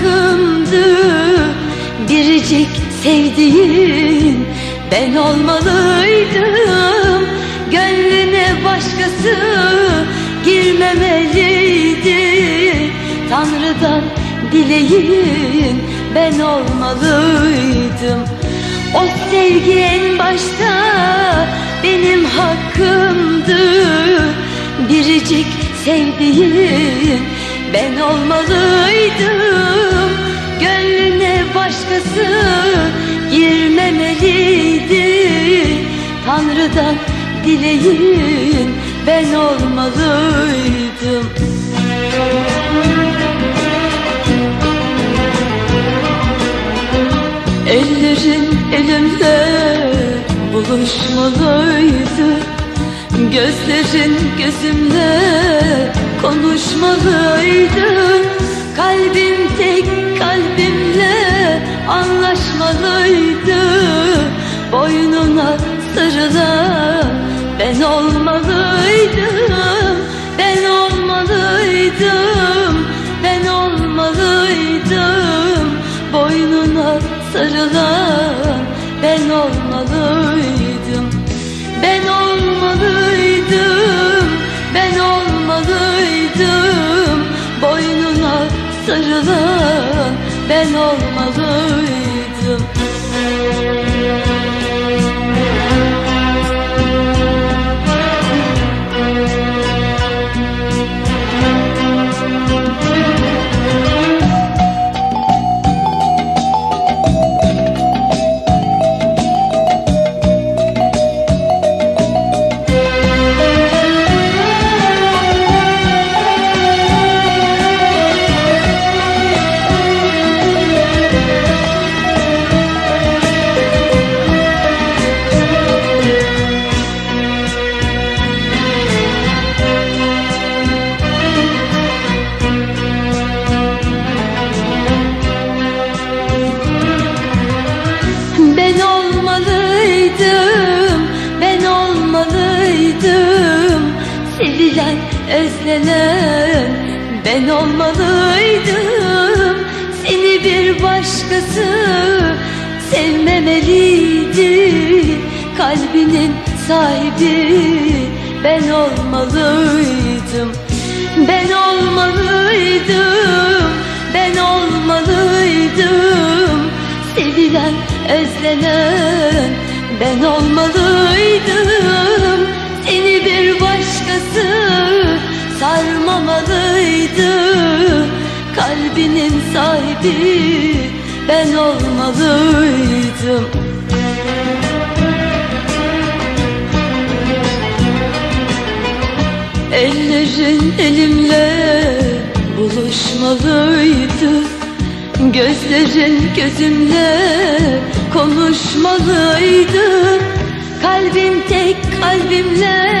hakkımdı Biricik sevdiğin ben olmalıydım. Gönlüne başkası girmemeliydi. Tanrı'dan dileğin ben olmalıydım. O sevgi en başta benim hakkımdı. Biricik sevdiğin ben olmalıydım Gönlüne başkası girmemeliydi. Tanrı'dan dileğin ben olmalıydım. Ellerin elimle buluşmalıydı. Gözlerin gözümle konuşmalıydı. Kalbim tek kalbimle anlaşmalıydı. Boynuna sarılan özlenen ben olmalıydım. Seni bir başkası sevmemeliydi Kalbinin sahibi ben olmalıydım. Ben olmalıydım, ben olmalıydım. Sevilen, özlenen ben olmalıydım sarmamalıydı Kalbinin sahibi ben olmalıydım. Ellerin elimle buluşmalıydı. Gözlerin gözümle konuşmalıydı. Kalbim tek kalbimle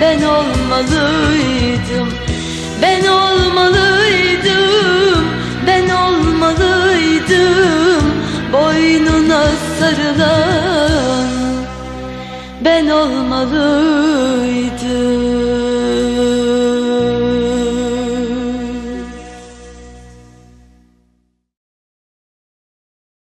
ben olmalıydım. Ben olmalıydım,